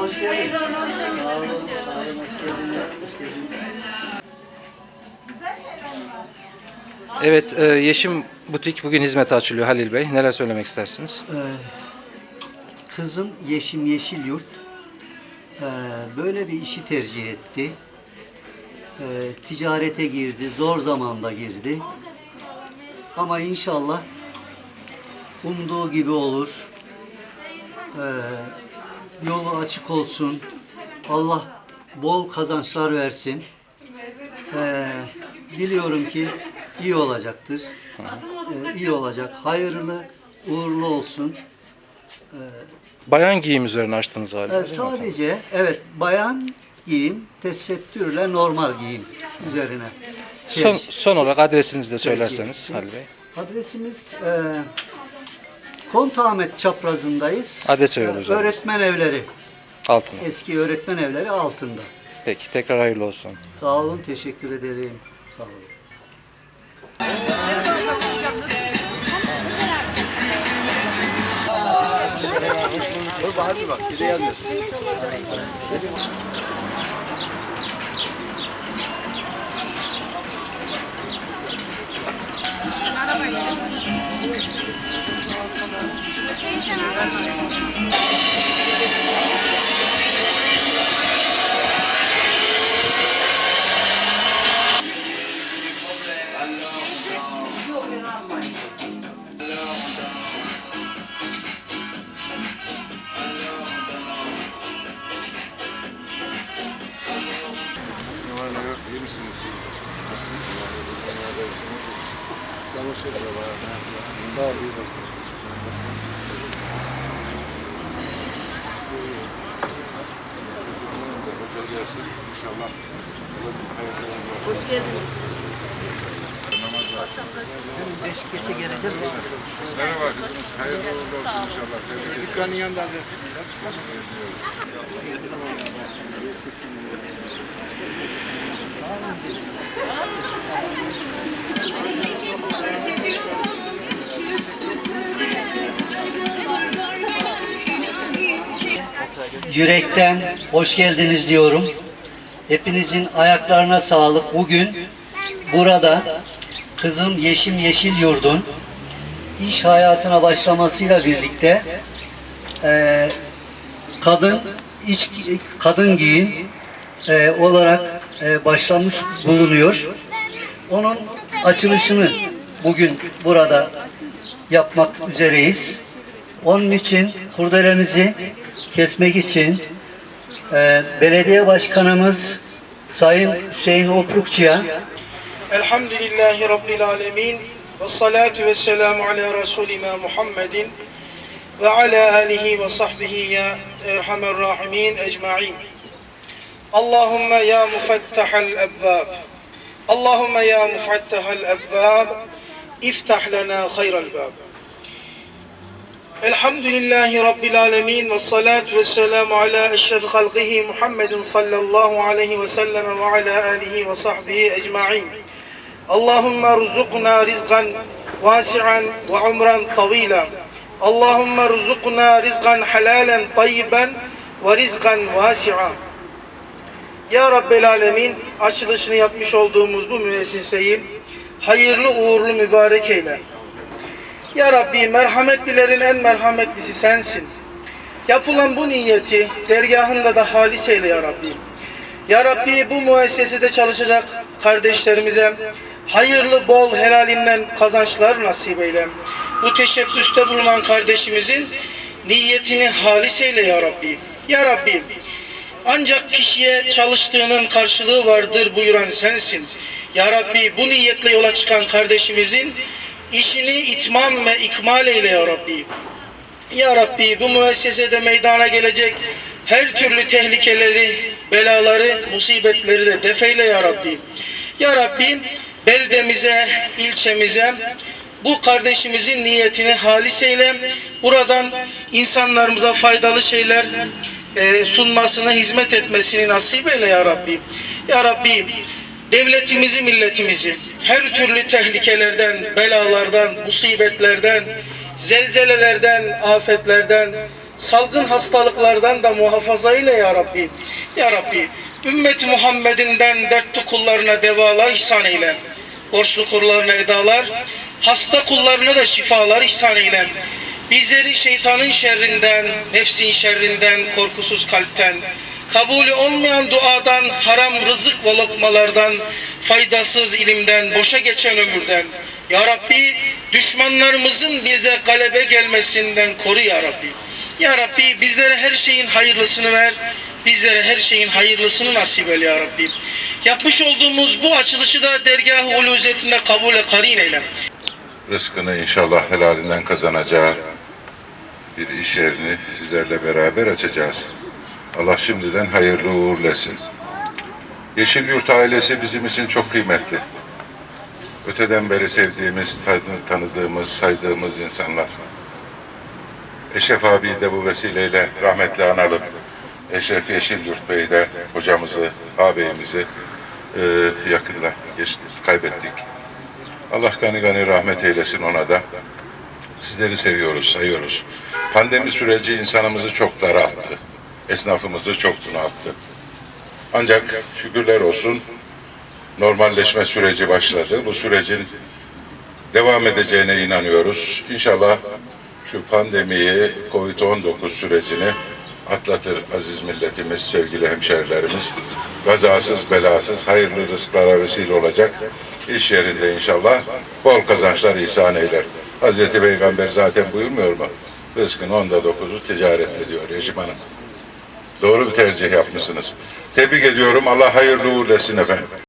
hoş geldin. Hoş geldiniz. Hoş geldiniz. Evet, e, Yeşim Butik bugün hizmete açılıyor Halil Bey. Neler söylemek istersiniz? Ee, kızım Yeşim Yeşil Yurt ee, böyle bir işi tercih etti. Ee, ticarete girdi, zor zamanda girdi. Ama inşallah umduğu gibi olur. Ee, yolu açık olsun. Allah bol kazançlar versin. Ee, diliyorum ki iyi olacaktır. Ee, iyi olacak. Hayırlı, uğurlu olsun. Bayan giyim üzerine açtınız. Ee, değil mi efendim? sadece evet bayan giyim, tesettürle normal giyim üzerine. Son, son olarak adresinizi de söylerseniz. Halil Bey. Adresimiz e, Kontahmet çaprazındayız. Adres öyle Ee, özel. Öğretmen evleri, Altına. eski öğretmen evleri altında. Peki, tekrar hayırlı olsun. Sağ olun, teşekkür ederim. Sağ olun. Dur Bahar bir bak, kedi yazmıyorsun. İyi すいません。Sağ ol, iyi bakın. İnşallah. Hoş geldiniz. Beş geçe geleceğiz. Merhaba kızımız. Hayırlı uğurlu olsun inşallah. Dükkanın yanında adresi. Yürekten hoş geldiniz diyorum. Hepinizin ayaklarına sağlık. Bugün burada kızım Yeşim Yeşil Yurdun iş hayatına başlamasıyla birlikte eee, kadın iç kadın giyin eee, olarak eee, başlamış bulunuyor. Onun açılışını bugün burada yapmak üzereyiz. Onun için kurdelemizi kesmek için e, belediye başkanımız Sayın Hüseyin Oprukçu'ya Elhamdülillahi Rabbil Alemin ve salatu ve selamu ala Resulina Muhammedin ve ala alihi ve sahbihi ya erhamer rahimin ecma'in. Allahümme ya mufettehel ebbab. Allahümme ya mufettehel ebbab. İftah lana hayral bab. Elhamdülillahi Rabbil Alemin ve salatu ve selamu ala eşrefi halkihi Muhammedin sallallahu aleyhi ve sellem ve ala alihi ve sahbihi ecma'in. Allahümme ruzukna rizgan vasi'an ve umran tavila. Allahümme ruzukna rizgan halalen tayyiben ve rizgan vasi'an. Ya Rabbel Alemin açılışını yapmış olduğumuz bu müesseseyi hayırlı uğurlu mübarek eyle. Ya Rabbi merhametlilerin en merhametlisi sensin. Yapılan bu niyeti dergahında da halis eyle ya Rabbi. Ya Rabbi bu müessesede çalışacak kardeşlerimize hayırlı bol helalinden kazançlar nasip eyle. Bu teşebbüste bulunan kardeşimizin niyetini halis eyle ya Rabbi. Ya Rabbi ancak kişiye çalıştığının karşılığı vardır buyuran sensin. Ya Rabbi bu niyetle yola çıkan kardeşimizin işini itmam ve ikmal eyle ya Rabbi. Ya Rabbi bu müessesede meydana gelecek her türlü tehlikeleri, belaları, musibetleri de defeyle ya Rabbi. Ya Rabbi beldemize, ilçemize bu kardeşimizin niyetini halis eyle. Buradan insanlarımıza faydalı şeyler e, sunmasını, hizmet etmesini nasip eyle ya Rabbi. Ya Rabbi devletimizi, milletimizi her türlü tehlikelerden, belalardan, musibetlerden, zelzelelerden, afetlerden, salgın hastalıklardan da muhafaza eyle ya Rabbi. Ya Rabbi, ümmet Muhammed'inden dertli kullarına devalar ihsan eyle. Borçlu kullarına edalar, hasta kullarına da şifalar ihsan eyle. Bizleri şeytanın şerrinden, nefsin şerrinden, korkusuz kalpten, kabulü olmayan duadan, haram rızık ve lokmalardan, faydasız ilimden, boşa geçen ömürden, Ya Rabbi düşmanlarımızın bize galebe gelmesinden koru Ya Rabbi. Ya Rabbi bizlere her şeyin hayırlısını ver, bizlere her şeyin hayırlısını nasip eyle Ya Rabbi. Yapmış olduğumuz bu açılışı da dergah-ı uluzetinde kabule karin eyle. rızkını inşallah helalinden kazanacağı bir iş yerini sizlerle beraber açacağız. Allah şimdiden hayırlı uğurlu etsin. Yeşil Yurt ailesi bizim için çok kıymetli. Öteden beri sevdiğimiz, tanı- tanıdığımız, saydığımız insanlar. Eşref abi de bu vesileyle rahmetli analım. Eşref Yeşilyurt Bey de hocamızı, ağabeyimizi e, yakında kaybettik. Allah gani gani rahmet eylesin ona da. Sizleri seviyoruz, sayıyoruz. Pandemi süreci insanımızı çok daralttı. Esnafımızı çok bunalttı. Ancak şükürler olsun normalleşme süreci başladı. Bu sürecin devam edeceğine inanıyoruz. İnşallah şu pandemiyi, Covid-19 sürecini atlatır aziz milletimiz, sevgili hemşerilerimiz. Kazasız, belasız, hayırlı rızklara vesile olacak iş yerinde inşallah bol kazançlar ihsan eyler. Hazreti Peygamber zaten buyurmuyor mu? Rızkın onda dokuzu ticarette diyor Recep Hanım. Doğru bir tercih yapmışsınız. Tebrik ediyorum. Allah hayırlı uğurlu etsin efendim.